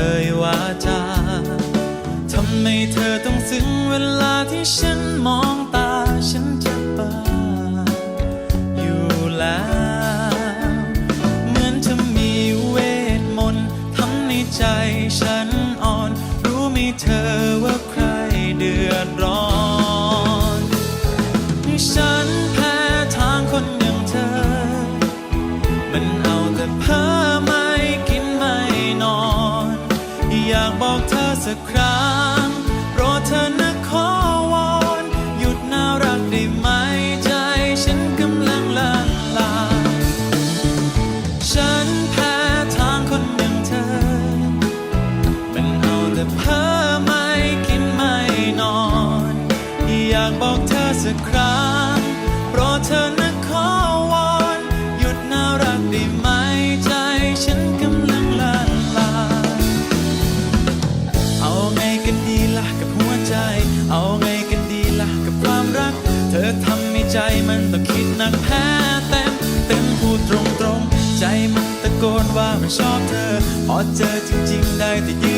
อยวาจาทำให้เธอต้องซึ้งเวลาที่ฉันมองตาฉันจะบ้าอยู่แล้ว เหมือนเธอมีเวทมนต์ทำในใจฉันอ่อน รู้ไหมเธอว่าใครเดือดร้อน ฉันแพ้ทางคนอย่างเธอ มันเอาแต่เพ้อากบอกเธอสักครั้งโปรดเธอนะขอวอนหยุดน่ารักได้ไหมใจฉันกำลังละลา ฉันแพ้ทางคนอย่างเธอ มันเอาแต่เพ้อไม่กินไม่นอน อยากบอกเธอสักครั้ง ใจมันต้องคิดหนักแพ้เต็มเต็มพูดตรงตรงๆใจมันตะโกนว่ามันชอบเธอ พอเจอจริง ๆ ได้แต่ยื